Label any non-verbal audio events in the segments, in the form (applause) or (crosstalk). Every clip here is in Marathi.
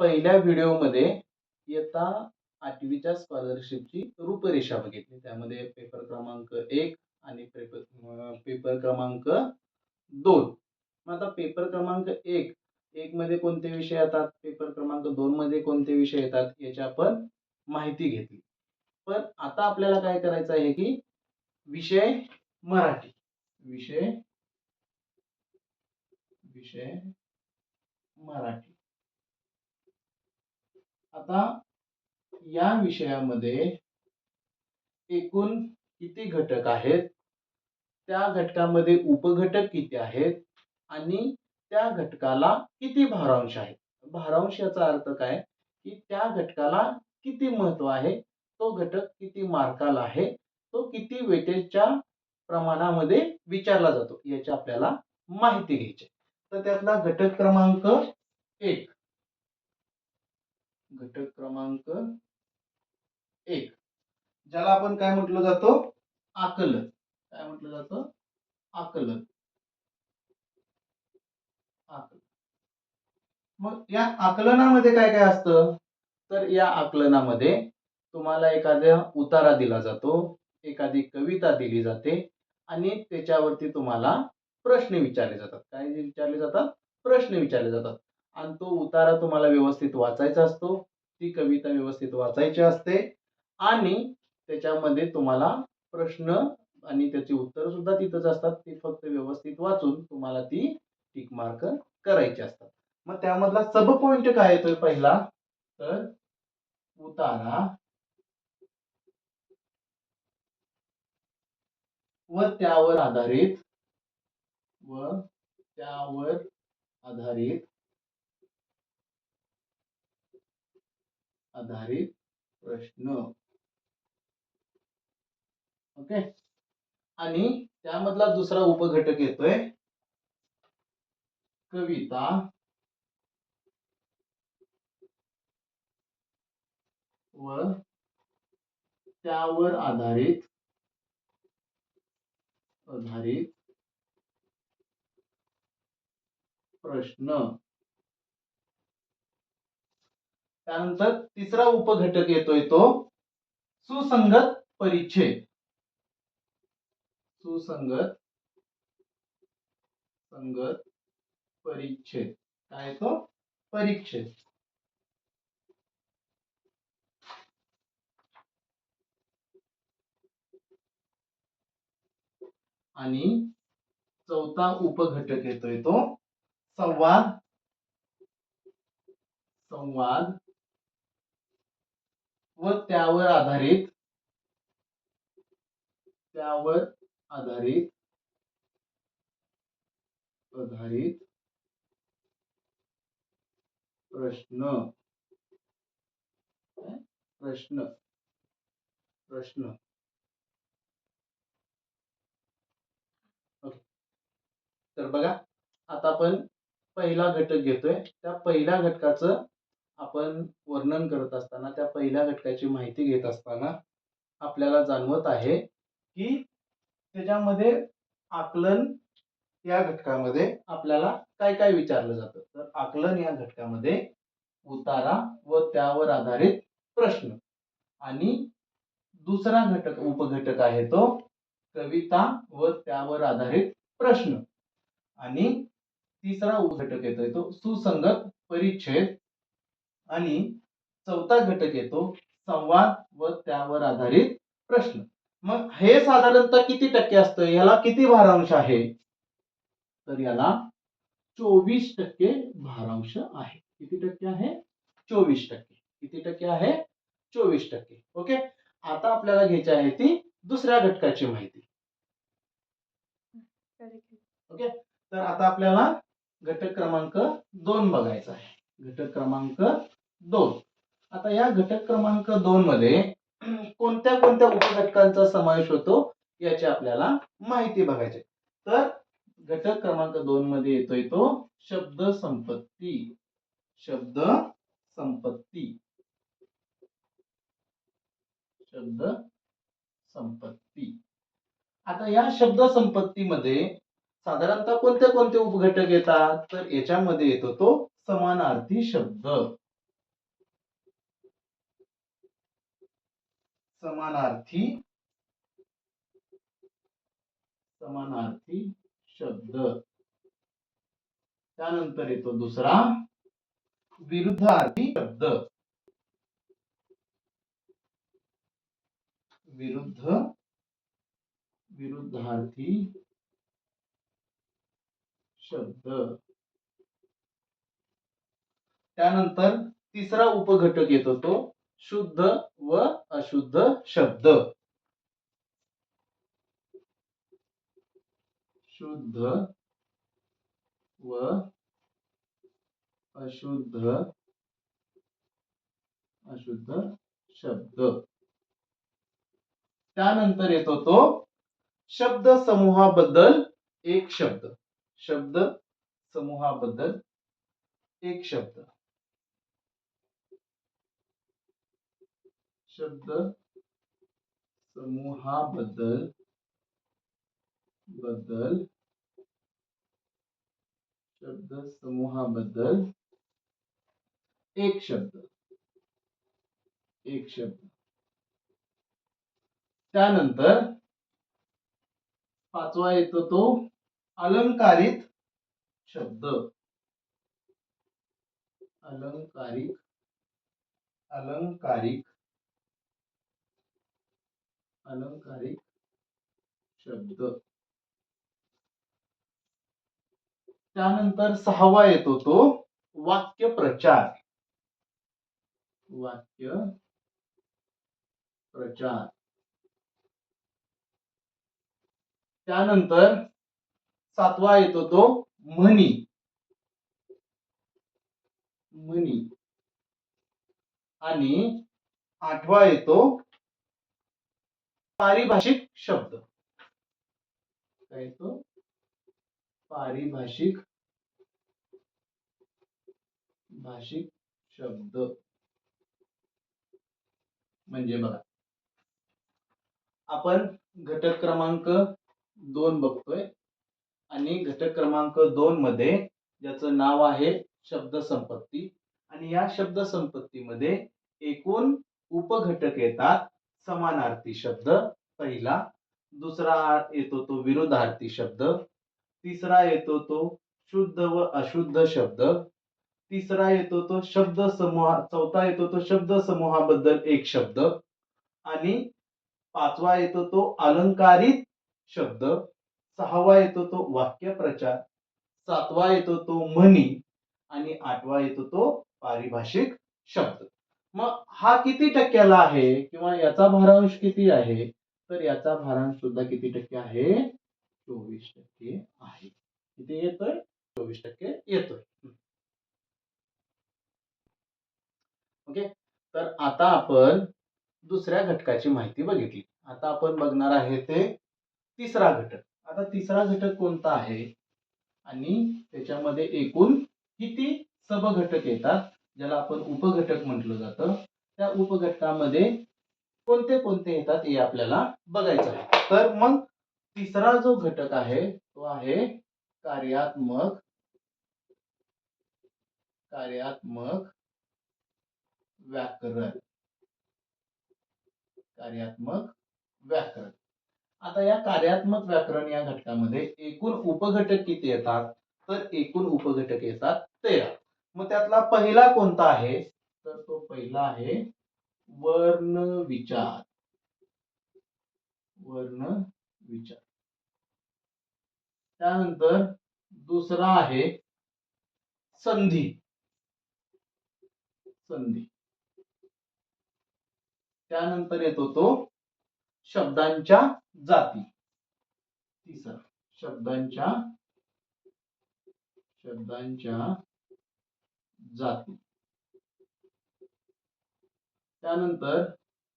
पहिल्या व्हिडिओमध्ये इयत्ता आठवीच्या स्कॉलरशिपची रूपरेषा बघितली. त्यामध्ये पेपर क्रमांक एक आणि पेपर पेपर क्रमांक दोन. मग आता पेपर क्रमांक एक एक मध्ये कोणते विषय येतात? पेपर क्रमांक दोन मध्ये कोणते विषय येतात? याची आपण माहिती घेतली. पण आता आपल्याला काय करायचं आहे की विषय मराठी. विषय विषय मराठी. आता या विषयामध्ये एकूण किती घटक आहेत? त्या घटकामध्ये उपघटक किती आहेत? आणि त्या घटकाला किती भारांश आहे भारांश याचा अर्थ काय? की त्या घटकाला किती महत्त्व आहे? तो घटक किती मार्काला आहे? तो किती वेटेजच्या प्रमाणामध्ये विचारला जातो? याची आपल्याला माहिती घ्यायची तर त्यातला घटक क्रमांक एक. घटक क्रमांक एक. ज्याला आपण काय म्हटलं जातो? आकलन. काय म्हटलं जातं? आकलन. आकलन. मग या आकलनामध्ये काय काय असतं? तर या आकलनामध्ये तुम्हाला एखाद्या उतारा दिला जातो एखादी कविता दिली जाते आणि त्याच्यावरती तुम्हाला प्रश्न विचारले जातात. काय विचारले जातात? प्रश्न विचारले जातात. आणि तो उतारा तुम्हाला व्यवस्थित वाचायचा असतो. ती कविता व्यवस्थित वाचायची असते. आणि त्याच्यामध्ये तुम्हाला प्रश्न आणि त्याची उत्तर सुद्धा तिथंच असतात. ती फक्त व्यवस्थित वाचून तुम्हाला ती टिक मार्क करायची असतात. मग त्यामधला सब पॉइंट काय येतोय पहिला? तर उतारा. व त्यावर आधारित. व त्यावर आधारित. आधारित प्रश्न. ओके आणि त्यामधला दुसरा उपघटक येतोय कविता. व त्यावर आधारित आधारित प्रश्न. त्यानंतर तिसरा उपघटक येतोय तो सुसंगत परिच्छेद. सुसंगत संगत परिच्छेद. काय तो? परिच्छेद. आणि चौथा उपघटक येतोय तो संवाद संवाद व त्यावर आधारित त्यावर आधारित आधारित प्रश्न. प्रश्न. प्रश्न. ओके. तर बघा आता आपण पहिला घटक घेतोय. त्या पहिल्या घटकाचं आपण वर्णन करत असताना त्या पहिल्या घटकाची माहिती घेत असताना आपल्याला जाणवत आहे की त्याच्यामध्ये आकलन या घटकामध्ये आपल्याला काय काय विचारलं जातं. तर आकलन या घटकामध्ये उतारा व त्यावर आधारित प्रश्न. आणि दुसरा घटक उपघटक आहे तो कविता व त्यावर आधारित प्रश्न. आणि तिसरा उपघटक येतोय तो सुसंगत परिच्छेद आणि चौथा घटक येतो संवाद व त्यावर आधारित प्रश्न. मग हे साधारणतः किती टक्के असतं? याला किती भारांश आहे? तर याला चोवीस टक्के भारांश आहे. किती टक्के आहे? चोवीस टक्के. किती टक्के आहे? चोवीस टक्के. ओके? आता आपल्याला घ्यायची आहे ती दुसऱ्या घटकाची माहिती. ओके? तर आता आपल्याला घटक क्रमांक दोन बघायचा आहे. घटक क्रमांक दोन. आता या घटक क्रमांक दोन मध्ये कोणत्या कोणत्या उपघटकांचा समावेश होतो याची आपल्याला माहिती बघायची तर घटक क्रमांक दोन मध्ये येतोय तो शब्द संपत्ती. शब्द संपत्ती. शब्द संपत्ती. आता या शब्द संपत्तीमध्ये साधारणतः कोणते कोणते उपघटक येतात? तर याच्यामध्ये येतो तो समानार्थी शब्द. समानार्थी समानार्थी शब्द. त्यानंतर येतो दुसरा, विरुद्धार्थी शब्द. विरुद्ध, विरुद्धार्थी शब्द. त्यानंतर तिसरा उपघटक येतो तो शुद्ध व अशुद्ध शब्द. शुद्ध व अशुद्ध अशुद्ध शब्द. त्यानंतर येतो तो शब्द समूहाबद्दल एक शब्द. शब्द समूहाबद्दल एक शब्द. शब्द समूहाबद्दल बद्दल शब्द समूहाबद्दल एक शब्द एक शब्द. त्यानंतर पाचवा येतो तो अलंकारित शब्द. अलंकारिक अलंकारिक अलंकारिक शब्द. त्यानंतर सहावा येतो तो वाक्य प्रचार. वाक्य प्रचार. त्यानंतर सातवा येतो तो म्हणी. म्हणी. आणि आठवा येतो पारिभाषिक शब्द. काय येतो? पारिभाषिक भाषिक शब्द. म्हणजे बघा आपण घटक क्रमांक दोन बघतोय आणि घटक क्रमांक दोन मध्ये ज्याचं नाव आहे शब्द संपत्ती आणि या शब्द संपत्तीमध्ये एकूण उपघटक येतात समानार्थी शब्द पहिला. दुसरा येतो तो विरोधार्थी शब्द. तिसरा येतो तो शुद्ध व अशुद्ध शब्द. तिसरा येतो तो शब्द समूहा चौथा येतो तो शब्द समूहाबद्दल एक शब्द. आणि पाचवा येतो तो अलंकारित शब्द. सहावा येतो तो वाक्य प्रचार सातवा येतो तो म्हणी. आणि आठवा येतो तो पारिभाषिक शब्द. मग हा किती टक्क्याला आहे? किंवा याचा भारांश किती आहे? तर याचा भारांश सुद्धा किती टक्के आहे? चोवीस टक्के आहे. किती येतोय? चोवीस टक्के येतोय. ओके? तर आता आपण दुसऱ्या घटकाची माहिती बघितली. आता आपण बघणार आहे ते तिसरा घटक. आता तिसरा घटक कोणता आहे? आणि त्याच्यामध्ये एकूण किती सबघटक येतात? ज्याला आपण उपघटक म्हटलं जातं त्या उपघटकामध्ये कोणते कोणते येतात हे आपल्याला बघायचं आहे. तर मग तिसरा जो घटक आहे तो आहे कार्यात्मक कार्यात्मक व्याकरण. कार्यात्मक व्याकरण. आता या कार्यात्मक व्याकरण या घटकामध्ये एकूण उपघटक किती येतात? तर एकूण उपघटक येतात तेरा. मग त्यातला पहिला कोणता आहे? तर तो पहिला आहे वर्ण विचार. वर्ण विचार. त्यानंतर दुसरा आहे संधी. संधी. त्यानंतर येतो तो शब्दांच्या जाती. तिसरा शब्दांच्या शब्दांच्या जाते त्यानंतर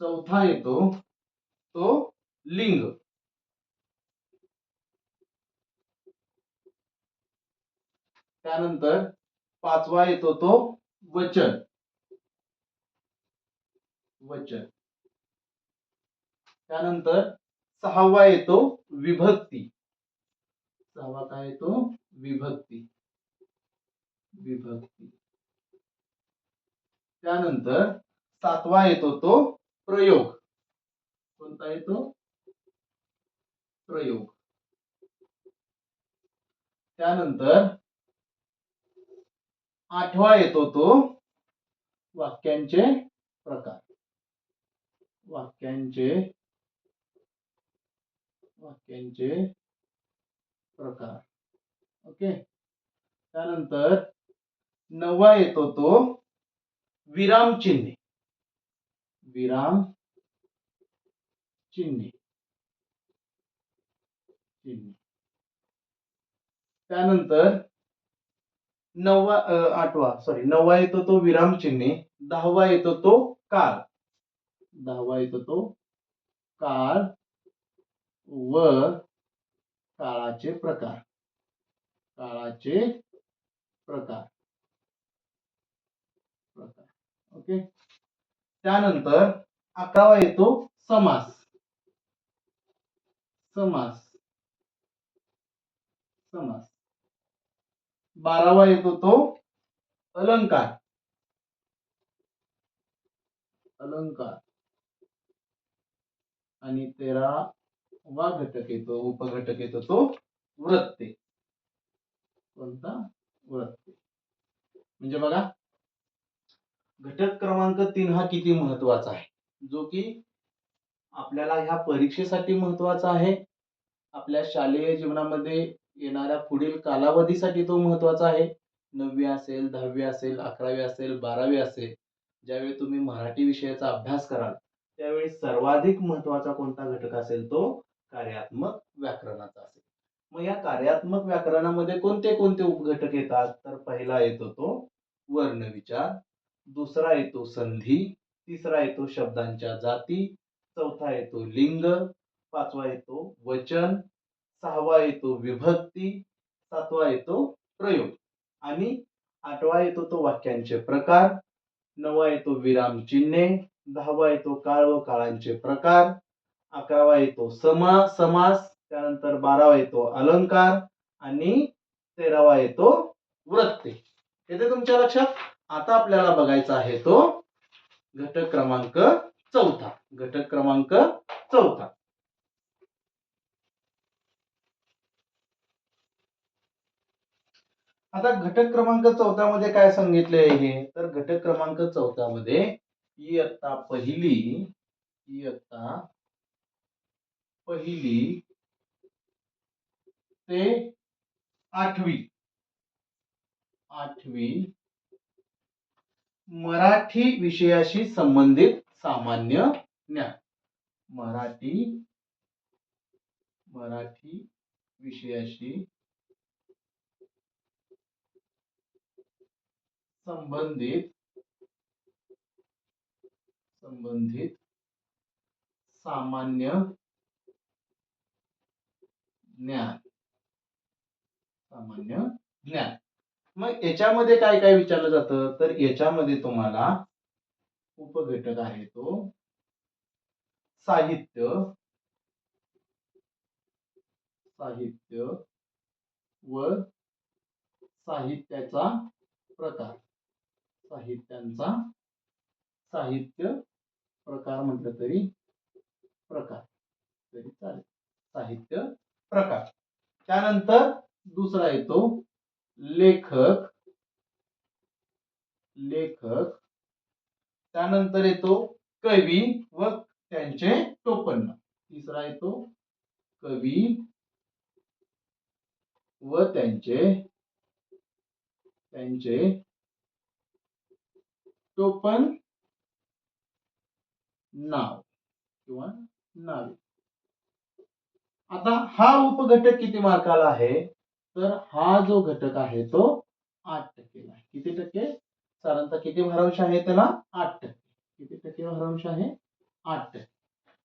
चौथा येतो तो लिंग. त्यानंतर पाचवा येतो तो वचन. वचन. त्यानंतर सहावा येतो विभक्ती. सहावा काय येतो? विभक्ती. विभक्ती. त्यानंतर सातवा येतो तो प्रयोग. कोणता येतो? प्रयोग. त्यानंतर आठवा येतो तो वाक्यांचे प्रकार. वाक्यांचे वाक्यांचे प्रकार. ओके? त्यानंतर नववा येतो तो विराम चिन्हे. विराम चिन्हे. चिन्हे. त्यानंतर नववा आठवा सॉरी नववा येतो तो विराम चिन्हे दहावा येतो तो काळ. दहावा येतो तो काळ व काळाचे प्रकार. काळाचे प्रकार. ओके? त्यानंतर अकरावा येतो समास. समास. समास. बारावा येतो तो अलंकार. अलंकार. आणि तेरावा घटक येतो उपघटक येतो तो वृत्ते. कोणता? वृत्ते. म्हणजे बघा घटक क्रमांक तीन हा किती महत्त्वाचा आहे? जो की आपल्याला ह्या परीक्षेसाठी महत्त्वाचा आहे. आपल्या शालेय जीवनामध्ये येणाऱ्या पुढील कालावधीसाठी तो महत्त्वाचा आहे. नववी असेल दहावी असेल अकरावी असेल बारावी असेल ज्यावेळी तुम्ही मराठी विषयाचा अभ्यास कराल त्यावेळी सर्वाधिक महत्त्वाचा कोणता घटक असेल तो कार्यात्मक व्याकरणाचा असेल. मग या कार्यात्मक व्याकरणामध्ये कोणते कोणते उपघटक येतात? तर पहिला येतो तो वर्णविचार दुसरा येतो संधी तिसरा येतो शब्दांच्या जाती चौथा येतो लिंग पाचवा येतो वचन सहावा येतो विभक्ती सातवा येतो प्रयोग. आणि आठवा येतो तो वाक्यांचे प्रकार नववा येतो विराम चिन्हे दहावा येतो काळ व काळांचे प्रकार अकरावा येतो समा समास त्यानंतर बारावा येतो अलंकार आणि तेरावा येतो वृत्ते. येते तुमच्या लक्षात? आता आपल्याला बघायचा आहे तो घटक क्रमांक चौथा. घटक क्रमांक चौथा. आता घटक क्रमांक चौथा मध्ये काय सांगितले आहे तर घटक क्रमांक चौथा मध्ये इयत्ता पहिली इयत्ता पहिली ते आठवी. आठवी मराठी विषयाशी संबंधित सामान्य ज्ञान. मराठी मराठी विषयाशी संबंधित संबंधित सामान्य ज्ञान. सामान्य ज्ञान. मग याच्यामध्ये काय काय विचारलं जातं? तर याच्यामध्ये तुम्हाला उपघटक आहे तो साहित्य. साहित्य व साहित्याचा प्रकार. साहित्यांचा साहित्य प्रकार म्हटलं तरी प्रकार. तरी चालेल. साहित्य प्रकार. त्यानंतर दुसरा येतो लेखक लेखक. त्यानंतर येतो कवी व त्यांचे टोपण. तिसरा येतो कवी व त्यांचे त्यांचे टोपण. नाव किंवा नावे. आता हा उपघटक किती मार्काला आहे? तर हा जो घटक आहे तो आठ टक्केला आहे किती टक्के? साधारणतः किती भरांश आहे त्याला? आठ टक्के. किती टक्के भरांश आहे? आठ टक्के.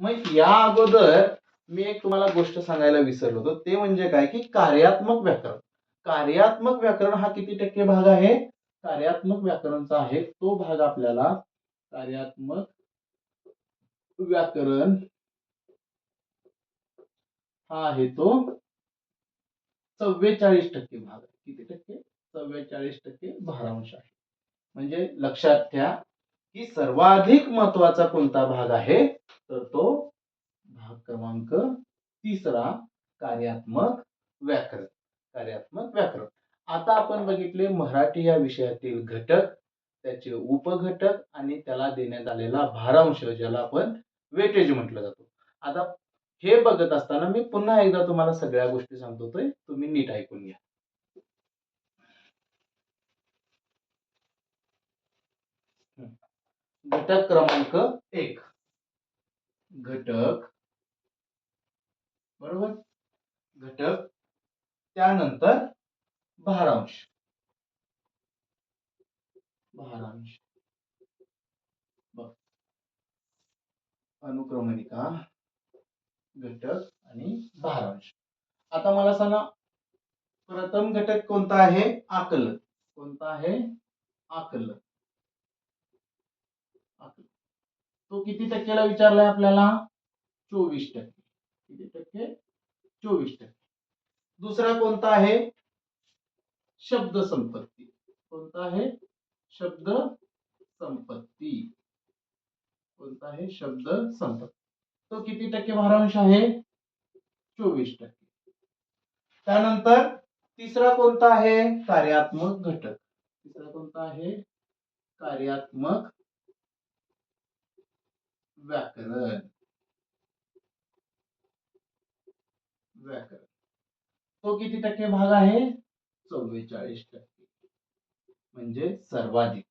मग या अगोदर मी एक तुम्हाला गोष्ट सांगायला विसरलो होतो. ते म्हणजे काय? की कार्यात्मक व्याकरण. कार्यात्मक व्याकरण हा किती टक्के भाग आहे? कार्यात्मक व्याकरणचा आहे. तो भाग आपल्याला कार्यात्मक व्याकरण हा आहे तो चव्वेचाळीस टक्के भाग आहे. किती टक्के? चव्वेचाळीस टक्के भारांश आहे. म्हणजे लक्षात घ्या की सर्वाधिक महत्त्वाचा कोणता भाग आहे? तर तो भाग क्रमांक तिसरा कार्यात्मक व्याकरण. कार्यात्मक व्याकरण. आता आपण बघितले मराठी या विषयातील घटक त्याचे उपघटक आणि त्याला देण्यात आलेला भारांश ज्याला आपण वेटेज म्हटलं जातो. आता हे बघत असताना मी पुन्हा एकदा तुम्हाला सगळ्या गोष्टी सांगतो तुम्ही नीट ऐकून घ्या. घटक क्रमांक एक. घटक. बरोबर? घटक. त्यानंतर भारांश. भारांश. अनुक्रमणिका. घटक आणि भारांश आता मला सांगा प्रथम घटक कोणता आहे? आकलन कोणता आहे? आकलन तो किती टक्केला विचारलाय आपल्याला? चोवीस टक्के. किती टक्के? चोवीस टक्के. दुसरा कोणता आहे? शब्द संपत्ती. कोणता आहे? शब्द संपत्ती. कोणता आहे? शब्द संपत्ती. तो किती टक्के भारांश आहे? चोवीस टक्के. त्यानंतर तिसरा कोणता आहे? कार्यात्मक घटक. तिसरा कोणता आहे? कार्यात्मक व्याकरण. व्याकरण. तो किती टक्के भाग आहे? चव्वेचाळीस टक्के. म्हणजे सर्वाधिक.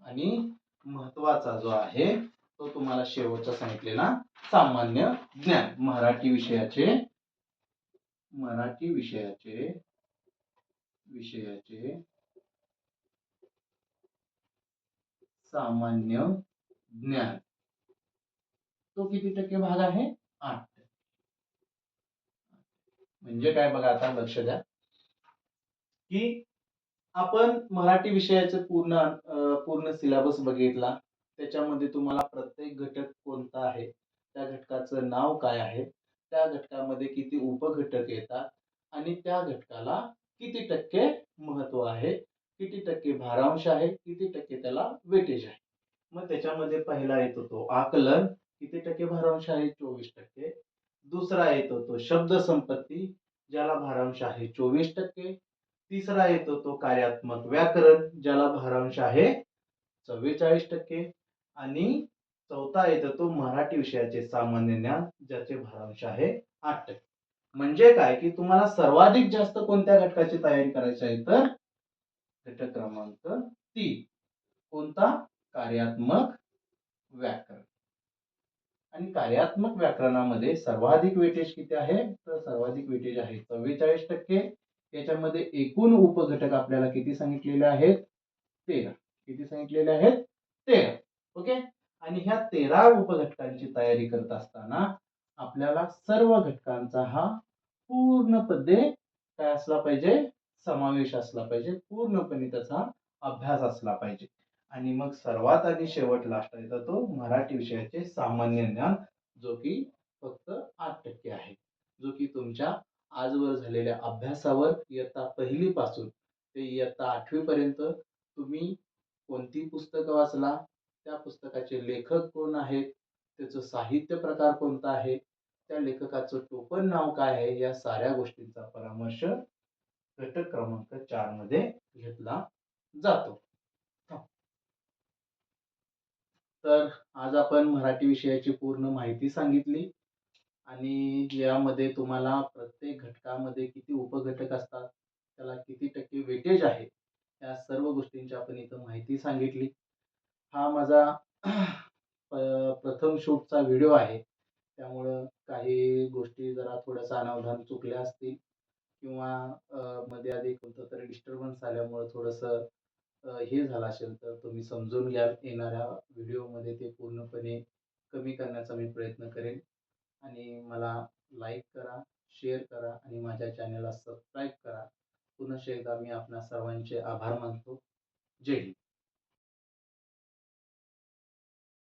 आणि महत्त्वाचा जो आहे तो तुम्हाला शेवटचा सांगितलेला सामान्य ज्ञान. मराठी विषयाचे मराठी विषयाचे विषयाचे सामान्य ज्ञान. तो किती टक्के भाग आहे? आठ म्हणजे काय बघा आता लक्ष द्या. की आपण मराठी विषयाचे पूर्ण पूर्ण सिलेबस बघितला. त्याच्यामध्ये तुम्हाला प्रत्येक घटक कोणता आहे? त्या घटकाचं नाव काय आहे? त्या घटकामध्ये किती उपघटक येतात? आणि त्या घटकाला किती टक्के महत्त्व आहे? किती टक्के भारांश आहे? किती टक्के त्याला वेटेज आहे? मग त्याच्यामध्ये पहिला येतो तो आकलन. किती टक्के भारांश आहे? चोवीस टक्के. दुसरा येतो तो शब्द संपत्ती ज्याला भारांश आहे चोवीस टक्के. तिसरा येतो तो कार्यात्मक व्याकरण ज्याला भारांश आहे चव्वेचाळीस टक्के. आणि चौथा येतो तो मराठी विषयाचे सामान्य ज्ञान ज्याचे भारांश आहे आठ. टक्के म्हणजे काय? की तुम्हाला सर्वाधिक जास्त कोणत्या घटकाची तयारी करायची आहे तर घटक क्रमांक तीन. कोणता? कार्यात्मक व्याकरण. आणि कार्यात्मक व्याकरणामध्ये सर्वाधिक वेटेज किती आहे? तर सर्वाधिक वेटेज आहे चव्वेचाळीस टक्के. याच्यामध्ये एकूण उपघटक आपल्याला किती सांगितलेले आहेत? तेरा. किती सांगितलेले आहेत? तेरा. ओके? आणि ह्या तेरा उपघटकांची तयारी करत असताना आपल्याला सर्व घटकांचा हा पूर्णपणे काय असला पाहिजे? समावेश असला पाहिजे. पूर्णपणे त्याचा अभ्यास असला पाहिजे. आणि मग सर्वात आणि शेवट लास्ट येतो तो मराठी विषयाचे सामान्य ज्ञान जो की फक्त आठ टक्के आहे. जो की तुमच्या आजवर झालेल्या अभ्यासावर इयत्ता पहिली पासून ते इयत्ता आठवी पर्यंत तुम्ही कोणती पुस्तकं वाचला? त्या पुस्तकाचे लेखक कोण आहेत? त्याचं साहित्य प्रकार कोणता आहे? त्या लेखकाचं टोपण नाव काय आहे? या साऱ्या गोष्टींचा परामर्श घटक क्रमांक चारमध्ये घेतला जातो. तर आज आपण मराठी विषयाची पूर्ण माहिती सांगितली आणि यामध्ये तुम्हाला प्रत्येक घटकामध्ये किती उपघटक असतात? त्याला किती टक्के वेटेज आहे? या सर्व गोष्टींची आपण इथं माहिती सांगितली. हा माझा (clears throat) प्रथम शूटचा व्हिडिओ आहे. त्यामुळं काही गोष्टी जरा थोडंसं अनावधान चुकल्या असतील किंवा मध्ये आधी कोणतं तरी डिस्टर्बन्स आल्यामुळं थोडंसं हे झालं असेल तर तुम्ही समजून घ्याल. येणाऱ्या व्हिडिओमध्ये ते पूर्णपणे कमी करण्याचा मी प्रयत्न करेन. आणि मला लाईक करा शेअर करा आणि माझ्या चॅनलला सबस्क्राईब करा. पुन्हा एकदा मी आपल्या सर्वांचे आभार मानतो. जय हिंद.